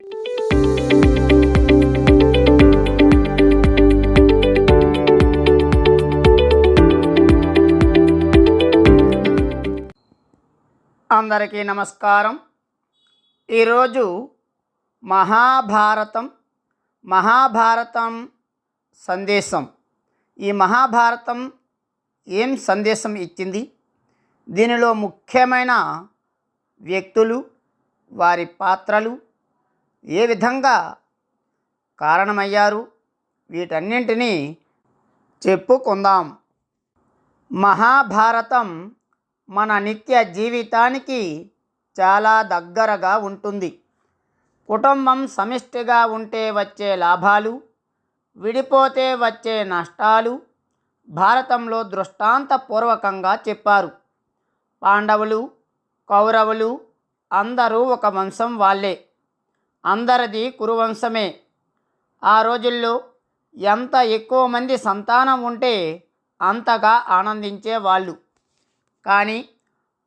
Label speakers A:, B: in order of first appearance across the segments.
A: అందరికీ నమస్కారం. ఈరోజు మహాభారతం మహాభారతం సందేశం. ఈ మహాభారతం ఏం సందేశం ఇచ్చింది? దీనిలో ముఖ్యమైన వ్యక్తులు వారి పాత్రలు ఏ విధంగా కారణమయ్యారు? వీటన్నింటినీ చెప్పుకుందాం. మహాభారతం మన నిత్య జీవితానికి చాలా దగ్గరగా ఉంటుంది. కుటుంబం సమిష్టిగా ఉంటే వచ్చే లాభాలు విడిపోతే వచ్చే నష్టాలు భారతంలో దృష్టాంతపూర్వకంగా చెప్పారు. పాండవులు కౌరవులు అందరూ ఒక వంశం వాళ్ళే. అందరిది కురువంశమే. ఆ రోజుల్లో ఎంత ఎక్కువ మంది సంతానం ఉంటే అంతగా ఆనందించేవాళ్ళు కానీ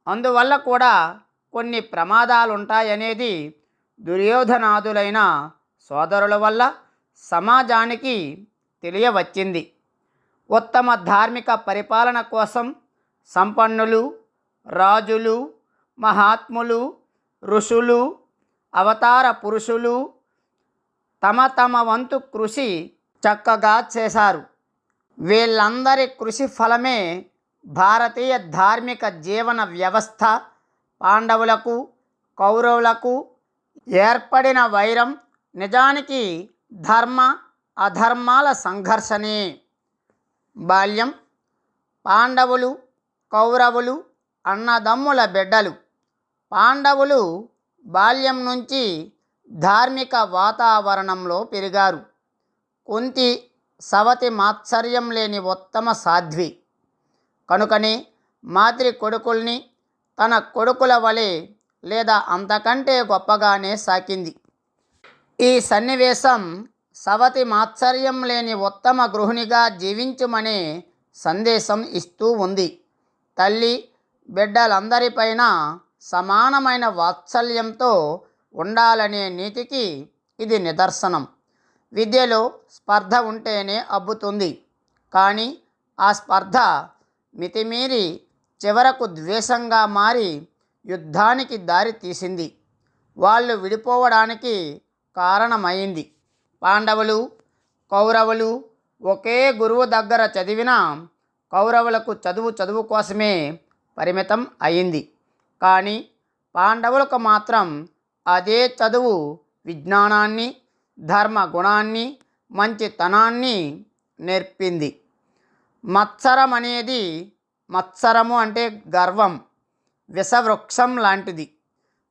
A: అందువల్ల కూడా కొన్ని ప్రమాదాలు ఉంటాయనేది దుర్యోధనాదులైన సోదరుల వల్ల సమాజానికి తెలియవచ్చింది. ఉత్తమ ధార్మిక పరిపాలన కోసం సంపన్నులు రాజులు మహాత్ములు ఋషులు అవతార పురుషులు తమ తమ వంతు కృషి చక్కగా చేశారు. వీళ్ళందరి కృషి ఫలమే భారతీయ ధార్మిక జీవన వ్యవస్థ. పాండవులకు కౌరవులకు ఏర్పడిన వైరం నిజానికి ధర్మ అధర్మాల సంఘర్షణే. బాల్యం పాండవులు కౌరవులు అన్నదమ్ముల బిడ్డలు. పాండవులు బాల్యం నుంచి ధార్మిక వాతావరణంలో పెరిగారు. కుంతి సవతి మాత్సర్యం లేని ఉత్తమ సాధ్వి. కనుకని మాతృ కొడుకుల్ని తన కొడుకుల వలె లేదా అంతకంటే గొప్పగానే సాకింది. ఈ సన్నివేశం సవతి మాత్సర్యం లేని ఉత్తమ గృహిణిగా జీవించుమనే సందేశం ఇస్తూ ఉంది. తల్లి బిడ్డలందరిపైన సమానమైన వాత్సల్యంతో ఉండాలనే నీతికి ఇది నిదర్శనం. విద్యలో స్పర్ధ ఉంటేనే అబ్బుతుంది. కానీ ఆ స్పర్ధ మితిమీరి చివరకు ద్వేషంగా మారి యుద్ధానికి దారి తీసింది. వాళ్ళు విడిపోవడానికి కారణమైంది. పాండవులు కౌరవులు ఒకే గురువు దగ్గర చదివిన కౌరవులకు చదువు చదువు కోసమే పరిమితం అయింది. కానీ పాండవులకు మాత్రం అదే చదువు విజ్ఞానాన్ని ధర్మ గుణాన్ని మంచితనాన్ని నేర్పింది. మత్సరం అనేది మత్సరము అంటే గర్వం విషవృక్షం లాంటిది.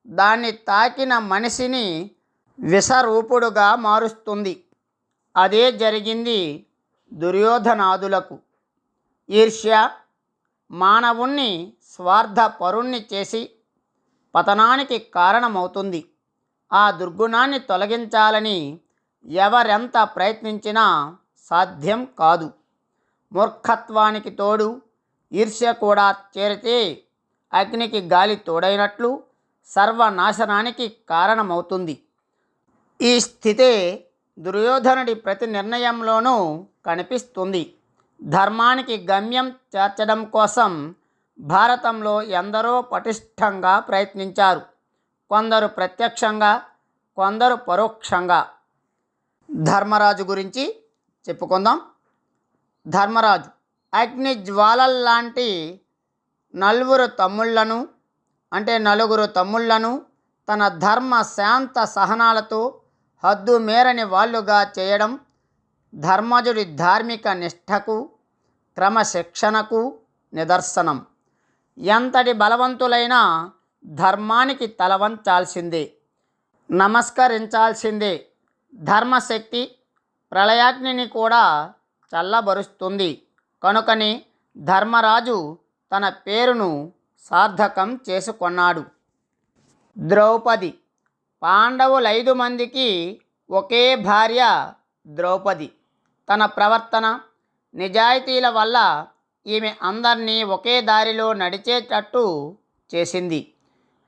A: దాన్ని తాకిన మనిషిని విషరూపుడుగా మారుస్తుంది. అదే జరిగింది దుర్యోధనాదులకు. ఈర్ష్య మానవుణ్ణి స్వార్థపరుణ్ణి చేసి పతనానికి కారణమవుతుంది. ఆ దుర్గుణాన్ని తొలగించాలని ఎవరెంత ప్రయత్నించినా సాధ్యం కాదు. మూర్ఖత్వానికి తోడు ఈర్ష్య కూడా చేరితే అగ్నికి గాలి తోడైనట్లు సర్వనాశనానికి కారణమవుతుంది. ఈ స్థితే దుర్యోధనుడి ప్రతి నిర్ణయంలోనూ కనిపిస్తుంది. ధర్మానికి గమ్యం చేర్చడం కోసం భారతంలో ఎందరో పటిష్టంగా ప్రయత్నించారు. కొందరు ప్రత్యక్షంగా కొందరు పరోక్షంగా. ధర్మరాజు గురించి చెప్పుకుందాం. ధర్మరాజు అగ్ని జ్వాలల్లాంటి నలుగురు తమ్ముళ్ళను అంటే నలుగురు తమ్ముళ్ళను తన ధర్మ శాంత సహనాలతో హద్దు మేరని వాళ్ళుగా చేయడం ధర్మజుడి ధార్మిక నిష్ఠకు క్రమశిక్షణకు నిదర్శనం. ఎంతటి బలవంతులైనా ధర్మానికి తలవంచాల్సిందే నమస్కరించాల్సిందే. ధర్మశక్తి ప్రళయాగ్నిని కూడా చల్లబరుస్తుంది. కనుకని ధర్మరాజు తన పేరును సార్థకం చేసుకొన్నాడు. ద్రౌపది పాండవులైదు మందికి ఒకే భార్య ద్రౌపది. తన ప్రవర్తన నిజాయితీల వల్ల ఈమె అందరినీ ఒకే దారిలో నడిచేటట్టు చేసింది.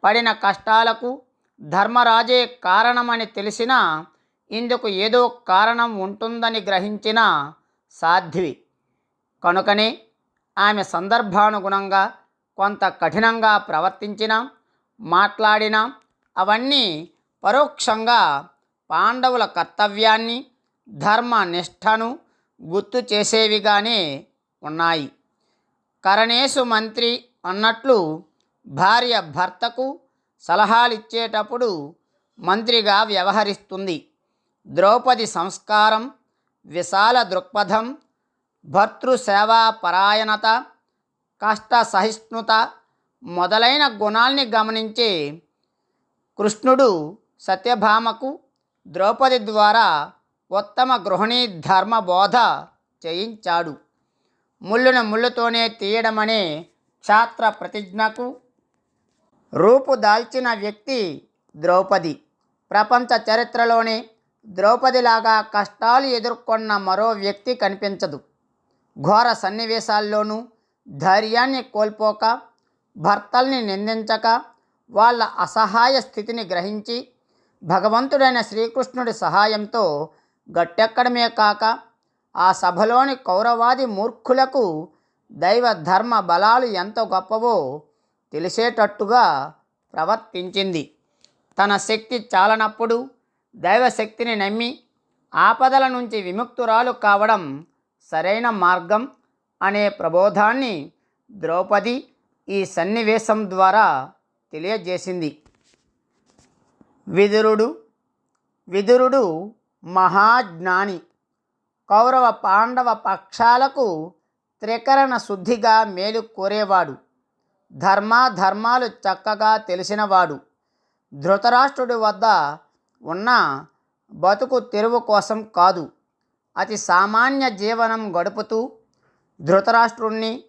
A: పడిన కష్టాలకు ధర్మరాజే కారణమని తెలిసినా ఇందుకు ఏదో కారణం ఉంటుందని గ్రహించిన సాధ్వి. కనుకనే ఆమె సందర్భానుగుణంగా కొంత కఠినంగా ప్రవర్తించిన మాట్లాడిన అవన్నీ పరోక్షంగా పాండవుల కర్తవ్యాన్ని ధర్మ నిష్ఠను గుర్తు చేసేవిగానే ఉన్నాయి. కరణేశు మంత్రి అన్నట్లు భార్య భర్తకు సలహాలిచ్చేటప్పుడు మంత్రిగా వ్యవహరిస్తుంది. ద్రౌపది సంస్కారం విశాల దృక్పథం భర్తృసేవాపరాయణత కష్ట సహిష్ణుత మొదలైన గుణాల్ని గమనించే కృష్ణుడు సత్యభామకు ద్రౌపది ద్వారా ఉత్తమ గృహిణీ ధర్మ బోధ చేయించాడు. ముళ్ళును ముళ్ళుతోనే తీయడమనే క్షాత్ర ప్రతిజ్ఞకు రూపు దాల్చిన వ్యక్తి ద్రౌపది. ప్రపంచ చరిత్రలోనే ద్రౌపదిలాగా కష్టాలు ఎదుర్కొన్న మరో వ్యక్తి కనిపించదు. ఘోర సన్నివేశాల్లోనూ ధైర్యాన్ని కోల్పోక భర్తల్ని నిందించక వాళ్ళ అసహాయ స్థితిని గ్రహించి భగవంతుడైన శ్రీకృష్ణుడి సహాయంతో గట్టెక్కడమే కాక ఆ సభలోని కౌరవాది మూర్ఖులకు దైవ ధర్మ బలాలు ఎంత గొప్పవో తెలిసేటట్టుగా ప్రవర్తించింది. తన శక్తి చాలనప్పుడు దైవశక్తిని నమ్మి ఆపదల నుంచి విముక్తురాలు కావడం సరైన మార్గం అనే ప్రబోధాన్ని ద్రౌపది ఈ సన్నివేశం ద్వారా తెలియజేసింది. విదురుడు విదురుడు మహాజ్ఞాని కౌరవ పాండవ పక్షాలకు త్రికరణ శుద్ధిగా మేలు కోరేవాడు. ధర్మాధర్మాలు చక్కగా తెలిసినవాడు. ధృతరాష్ట్రుడి వద్ద ఉన్న బతుకు తెరువు కోసం కాదు. అతి సామాన్య జీవనం గడుపుతూ ధృతరాష్ట్రుణ్ణి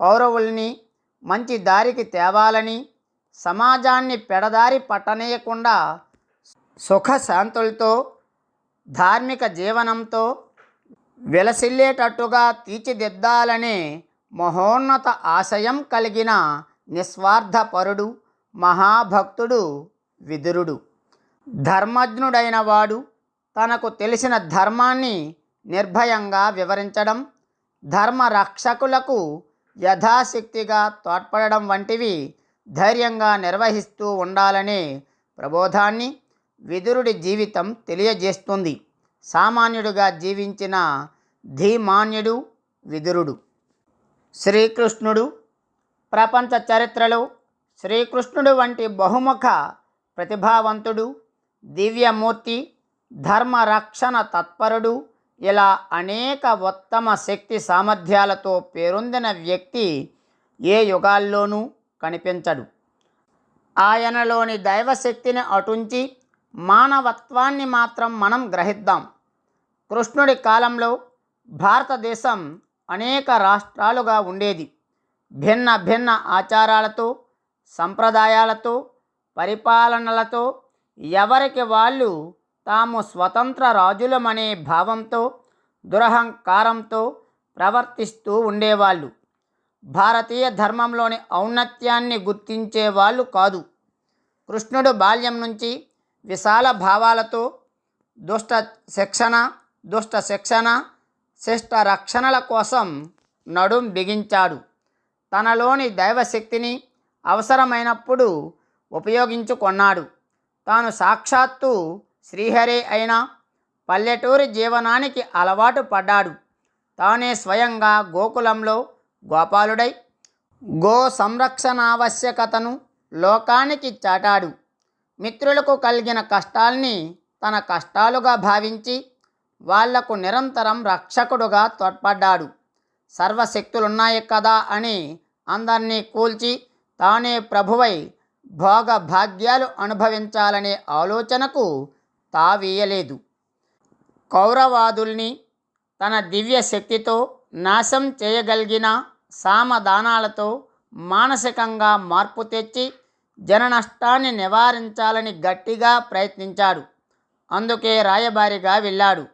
A: కౌరవుల్ని మంచి దారికి తేవాలని సమాజాన్ని పెడదారి పట్టనీయకుండా సుఖశాంతులతో ధార్మిక జీవనంతో విలసిల్లేటట్టుగా తీర్చిదిద్దాలనే మహోన్నత ఆశయం కలిగిన నిస్వార్థపరుడు మహాభక్తుడు విదురుడు. ధర్మజ్ఞుడైన వాడు తనకు తెలిసిన ధర్మాన్ని నిర్భయంగా వివరించడం ధర్మ రక్షకులకు యథాశక్తిగా తోడ్పడడం వంటివి ధైర్యంగా నిర్వహిస్తూ ఉండాలనే ప్రబోధాన్ని విదురుడి జీవితం తెలియజేస్తుంది. సామాన్యుడుగా జీవించిన ధీమాన్యుడు విదురుడు. శ్రీకృష్ణుడు ప్రపంచ చరిత్రలో శ్రీకృష్ణుడు వంటి బహుముఖ ప్రతిభావంతుడు దివ్యమూర్తి ధర్మ రక్షణ తత్పరుడు ఇలా అనేక ఉత్తమ శక్తి సామర్థ్యాలతో పేరొందిన వ్యక్తి ఏ యుగాల్లోనూ కనిపించడు. ఆయనలోని దైవశక్తిని అటుంచి మానవత్వాన్ని మాత్రం మనం గ్రహిద్దాం. కృష్ణుడి కాలంలో భారతదేశం అనేక రాష్ట్రాలుగా ఉండేది. భిన్న భిన్న ఆచారాలతో సంప్రదాయాలతో పరిపాలనలతో ఎవరికి వాళ్ళు తాము స్వతంత్ర రాజులమనే భావంతో దురహంకారంతో ప్రవర్తిస్తూ ఉండేవాళ్ళు. భారతీయ ధర్మంలోని ఔన్నత్యాన్ని గుర్తించే వాళ్ళు కాదు. కృష్ణుడు బాల్యం నుంచి విశాల భావాలతో దుష్ట శిక్షణ దుష్ట శిక్షణ శిష్ట రక్షణల కోసం నడుం బిగించాడు. తనలోని దైవశక్తిని అవసరమైనప్పుడు ఉపయోగించుకొన్నాడు. తాను సాక్షాత్తు శ్రీహరి అయిన పల్లెటూరి జీవనానికి అలవాటు పడ్డాడు. తానే స్వయంగా గోకులంలో గోపాలుడై గో సంరక్షణావశ్యకతను లోకానికి చాటాడు. మిత్రులకు కలిగిన కష్టాల్ని తన కష్టాలుగా భావించి వాళ్ళకు నిరంతరం రక్షకుడుగా తోడ్పడ్డాడు. సర్వశక్తులున్నాయి కదా అని అందరినీ కూల్చి తానే ప్రభువై భోగ భాగ్యాలు అనుభవించాలనే ఆలోచనకు తావీయలేదు. కౌరవాదుల్ని తన దివ్య శక్తితో నాశం చేయగలిగిన సామదానాలతో మానసికంగా మార్పు తెచ్చి జన నష్టాన్ని నివారించాలని గట్టిగా ప్రయత్నించాడు. అందుకే రాయబారిగా వెళ్ళాడు.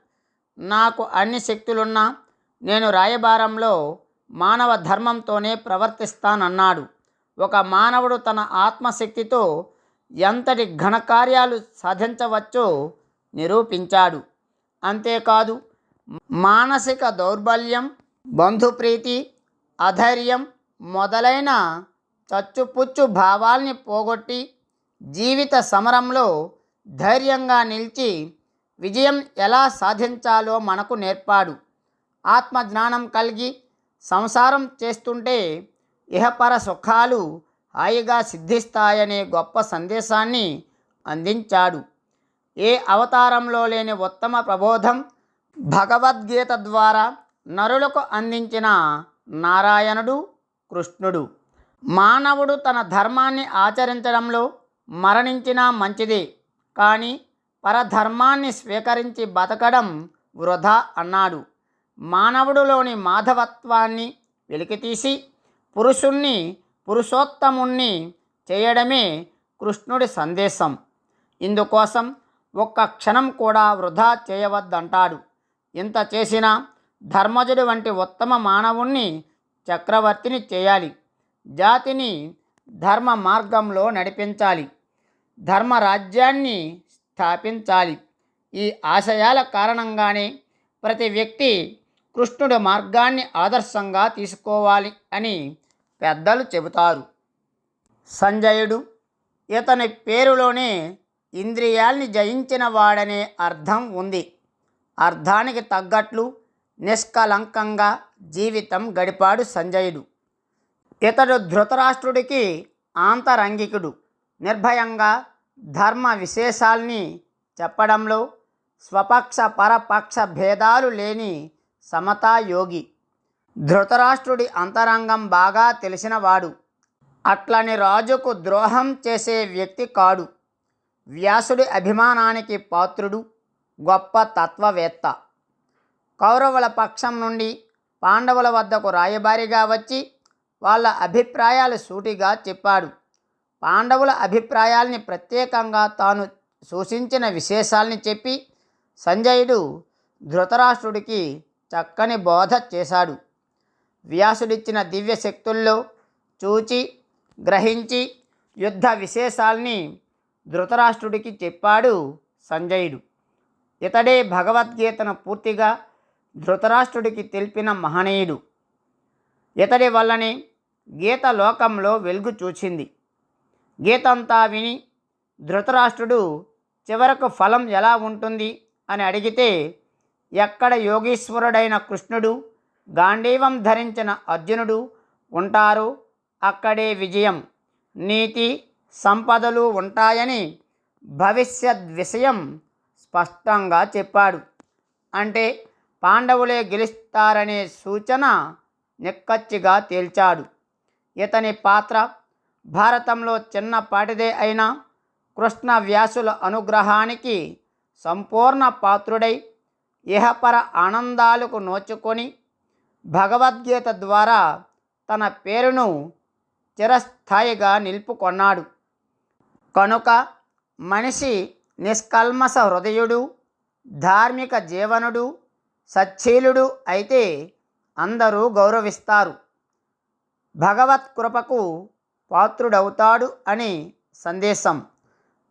A: నాకు అన్ని శక్తులున్నా నేను రాయబారంలో మానవ ధర్మంతోనే ప్రవర్తిస్తానన్నాడు. ఒక మానవుడు తన ఆత్మశక్తితో ఎంతటి ఘనకార్యాలు సాధించవచ్చో నిరూపించాడు. అంతేకాదు మానసిక దౌర్బల్యం బంధుప్రీతి అధైర్యం మొదలైన చచ్చుపుచ్చు భావాల్ని పోగొట్టి జీవిత సమరంలో ధైర్యంగా నిలిచి విజయం ఎలా సాధించాలో మనకు నేర్పాడు. ఆత్మజ్ఞానం కలిగి సంసారం చేస్తుంటే ఇహపర సుఖాలు హాయిగా సిద్ధిస్తాయనే గొప్ప సందేశాన్ని అందించాడు. ఏ అవతారంలో లేని ఉత్తమ ప్రబోధం భగవద్గీత ద్వారా నరులకు అందించిన నారాయణుడు కృష్ణుడు. మానవుడు తన ధర్మాన్ని ఆచరించడంలో మరణించినా మంచిదే కానీ పరధర్మాన్ని స్వీకరించి బతకడం వృధా అన్నాడు. మానవుడిలోని మాధవత్వాన్ని వెలికితీసి పురుషుణ్ణి పురుషోత్తముణ్ణి చేయడమే కృష్ణుడి సందేశం. ఇందుకోసం ఒక్క క్షణం కూడా వృధా చేయవద్దంటాడు. ఇంత చేసినా ధర్మజుడు వంటి ఉత్తమ మానవుణ్ణి చక్రవర్తిని చేయాలి. జాతిని ధర్మ మార్గంలో నడిపించాలి. ధర్మరాజ్యాన్ని స్థాపించాలి. ఈ ఆశయాల కారణంగానే ప్రతి వ్యక్తి కృష్ణుడి మార్గాన్ని ఆదర్శంగా తీసుకోవాలి అని పెద్దలు చెబుతారు. సంజయుడు ఇతని పేరులోనే ఇంద్రియాల్ని జయించిన వాడనే అర్థం ఉంది. అర్థానికి తగ్గట్లు నిష్కలంకంగా జీవితం గడిపాడు సంజయుడు. ఇతడు ధృతరాష్ట్రుడికి ఆంతరంగికుడు నిర్భయంగా ధర్మ విశేషాల్ని చెప్పడంలో స్వపక్ష పరపక్ష భేదాలు లేని సమతాయోగి ధృతరాష్ట్రుడి అంతరంగం బాగా తెలిసినవాడు. అట్లని రాజుకు ద్రోహం చేసే వ్యక్తి కాడు. వ్యాసుడి అభిమానానికి పాత్రుడు గొప్ప తత్వవేత్త. కౌరవుల పక్షం నుండి పాండవుల వద్దకు రాయబారిగా వచ్చి వాళ్ళ అభిప్రాయాలు సూటిగా చెప్పాడు. పాండవుల అభిప్రాయాల్ని ప్రత్యేకంగా తాను సూచించిన విశేషాల్ని చెప్పి సంజయుడు ధృతరాష్ట్రుడికి చక్కని బోధ చేశాడు. వ్యాసుడిచ్చిన దివ్య శక్తుల్లో చూచి గ్రహించి యుద్ధ విశేషాల్ని ధృతరాష్ట్రుడికి చెప్పాడు సంజయుడు. ఇతడే భగవద్గీతను పూర్తిగా ధృతరాష్ట్రుడికి తెలిపిన మహనీయుడు. ఇతడి వల్లనే గీత లోకంలో వెలుగు చూచింది. గీతంతా విని ధృతరాష్ట్రుడు చివరకు ఫలం ఎలా ఉంటుంది అని అడిగితే ఎక్కడ యోగీశ్వరుడైన కృష్ణుడు గాంధీవం ధరించిన అర్జునుడు ఉంటారు అక్కడే విజయం నీతి సంపదలు ఉంటాయని భవిష్యత్ విషయం స్పష్టంగా చెప్పాడు. అంటే పాండవులే గెలుస్తారనే సూచన నిక్కచ్చిగా తేల్చాడు. ఇతని పాత్ర భారతంలో చిన్నపాటిదే అయినా కృష్ణ వ్యాసుల అనుగ్రహానికి సంపూర్ణ పాత్రుడై ఇహపర ఆనందాలకు నోచుకొని భగవద్గీత ద్వారా తన పేరును చిరస్థాయిగా నిలుపుకొన్నాడు. కనుక మనిషి నిష్కల్మస హృదయుడు ధార్మిక జీవనుడు సచ్చీలుడు అయితే అందరూ గౌరవిస్తారు. భగవత్ కృపకు పాత్రుడవుతాడు అని సందేశం.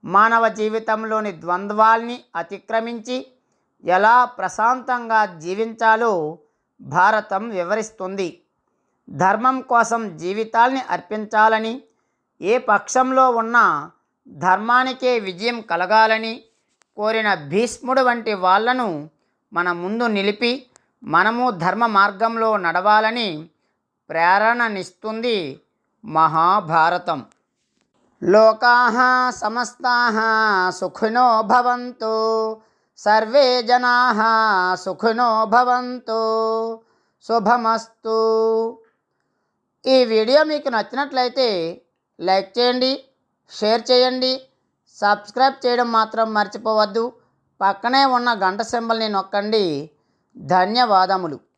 A: మానవ జీవితంలోని ద్వంద్వాల్ని అతిక్రమించి ఎలా ప్రశాంతంగా జీవించాలో భారతం వివరిస్తుంది. ధర్మం కోసం జీవితాల్ని అర్పించాలని ఏ పక్షంలో ఉన్నా ధర్మానికే విజయం కలగాలని కోరిన భీష్ముడు వంటి వాళ్ళను మన ముందు నిలిపి మనము ధర్మ మార్గంలో నడవాలని ప్రేరణనిస్తుంది మహాభారతం. లోకా సమస్తా సుఖినో భవంతు. సర్వే జనా సుఖినో భవంతు. శుభమస్తు. ఈ వీడియో మీకు నచ్చినట్లయితే లైక్ చేయండి షేర్ చేయండి సబ్స్క్రైబ్ చేయడం మాత్రం మర్చిపోవద్దు. పక్కనే ఉన్న గంట సింబల్ని నొక్కండి. ధన్యవాదములు.